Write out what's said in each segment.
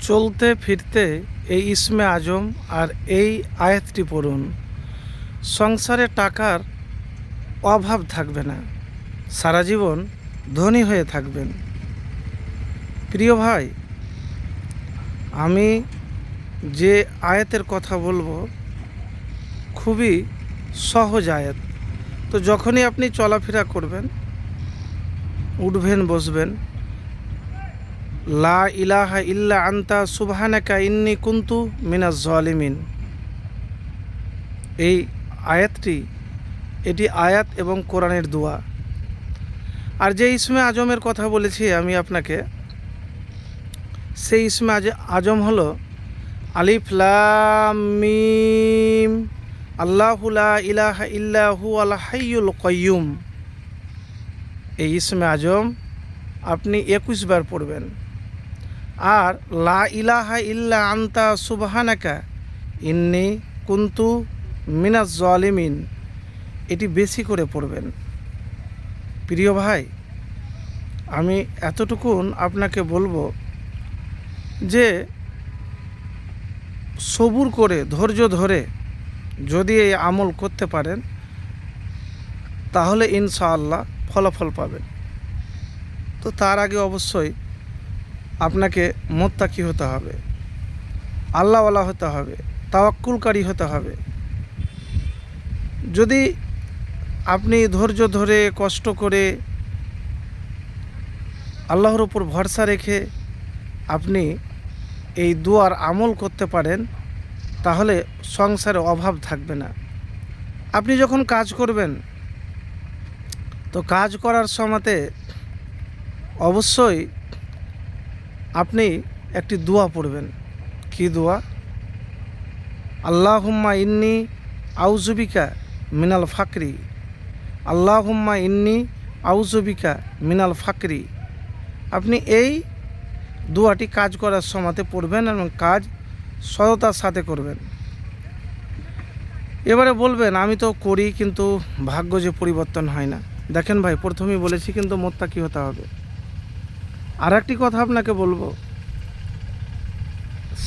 চলতে ফিরতে এই ইসমে আজম আর এই আয়াতটি পড়ুন। সংসারে টাকার অভাব থাকবে না। সারা জীবন ধনী হয়ে থাকবেন। প্রিয় ভাই, আমি যে আয়াতের কথা বলব, খুবই সহজ আয়াত। তো যখনই আপনি চলাফেরা করবেন, উঠবেন, বসবেন লা ইলাহা ইল্লা আন্তা সুবহানাকা ইন্নি কুন্তু মিনাজ জলিমিন। এই আয়াতটি, এটি আয়াত এবং কোরআনের দোয়া। আর যে ইসমে আজমের কথা বলেছি আমি আপনাকে, সেই ইসমে আজ আজম হলো আলিফ লাম মিম। আল্লাহুলা ইলাহা ইল্লাহু আল কয়ুম এই ইসমে আজম আপনি একুশ বার পড়বেন। আর লা ইলাহা ইল্লা আন্তা সুবহানাকা, ইন্নি কুন্তু মিনাজ জলিমিন। এটি বেশি করে পড়বেন। প্রিয় ভাই, আমি এতটুকুন আপনাকে বলব যে সবুর করে, ধৈর্য ধরে যদি এই আমল করতে পারেন, তাহলে ইনশাআল্লাহ ফলাফল পাবেন। তো তার আগে অবশ্যই আপনাকে মোত্তাকি হতে হবে। আল্লাহওয়ালা হতে হবে। তাওয়াক্কুলকারী হতে হবে। যদি আপনি ধৈর্য ধরে, কষ্ট করে আল্লাহর উপর ভরসা রেখে আপনি এই দুয়ার আমল করতে পারেন, তাহলে সংসারে অভাব থাকবে না। আপনি যখন কাজ করবেন, তো কাজ করার সময়তে অবশ্যই আপনি একটি দোয়া পড়বেন। কি দোয়া? আল্লাহুম্মা ইন্নি আউজুবিকা মিনাল ফাকরি। আল্লাহুম্মা ইন্নি আউজুবিকা মিনাল ফাকরি। আপনি এই দোয়াটি কাজ করার সময়তে পড়বেন এবং কাজ সততার সাথে করবেন। এবারে বলবেন, আমি তো করি কিন্তু ভাগ্য যে পরিবর্তন হয় না। দেখেন ভাই, প্রথমেই বলেছি কিন্তু মোত্তা কী হতে হবে। আর একটি কথা আপনাকে বলব।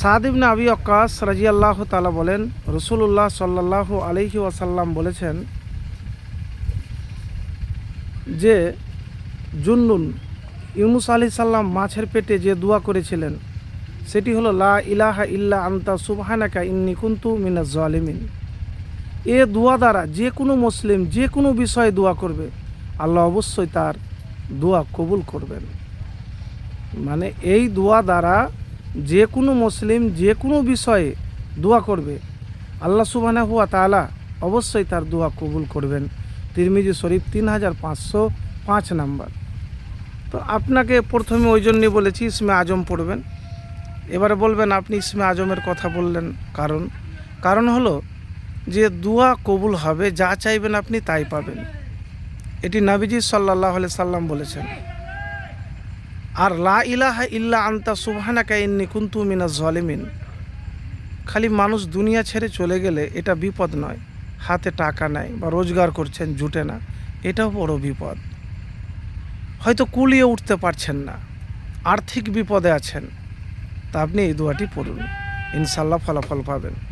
সাদ ইবনে আবি অক্কাস রাজি আল্লাহ তালা বলেন রসুল্লাহ সাল্লাহ আলহি ওয়াসাল্লাম বলেছেন যে, জুন্নুন ইউনুস আলি সাল্লাম মাছের পেটে যে দোয়া করেছিলেন, সেটি হলো, লা ইলাহা ইল্লা আন্তা সুবহানাকা ইন্নি কুন্তু মিনা জালিমিন। এ দোয়া দ্বারা যে কোনো মুসলিম যে কোনো বিষয়ে দোয়া করবে। আল্লাহ অবশ্যই তার দোয়া কবুল করবেন। মানে এই দোয়া দ্বারা যে কোনো মুসলিম যে কোনো বিষয়ে দোয়া করবে। আল্লাহ সুবানা হুয়া তালা অবশ্যই তার দোয়া কবুল করবেন। তিরমিজি শরীফ তিন হাজার পাঁচশো পাঁচ নাম্বার। তো আপনাকে প্রথমে ওই জন্যই বলেছি, ইসমে আজম পড়বেন। এবারে বলবেন, আপনি ইসমে আজমের কথা বললেন কারণ। কারণ হলো যে দোয়া কবুল হবে, যা চাইবেন আপনি তাই পাবেন। এটি নাবিজি সাল্লাহ সাল্লাম বলেছেন। আর লা ইলাহা ইল্লা আন্তা সুবহানাকা ইন্নি কুন্তু মিনা জলিমিন। খালি মানুষ দুনিয়া ছেড়ে চলে গেলে এটা বিপদ নয়। হাতে টাকা নাই বা রোজগার করছেন, জুটে না। এটাও বড় বিপদ। হয়তো কুলিয়ে উঠতে পারছেন না। আর্থিক বিপদে আছেন। তা আপনি এই দোয়াটি পড়ুন। ইনশাল্লাহ ফলাফল পাবেন।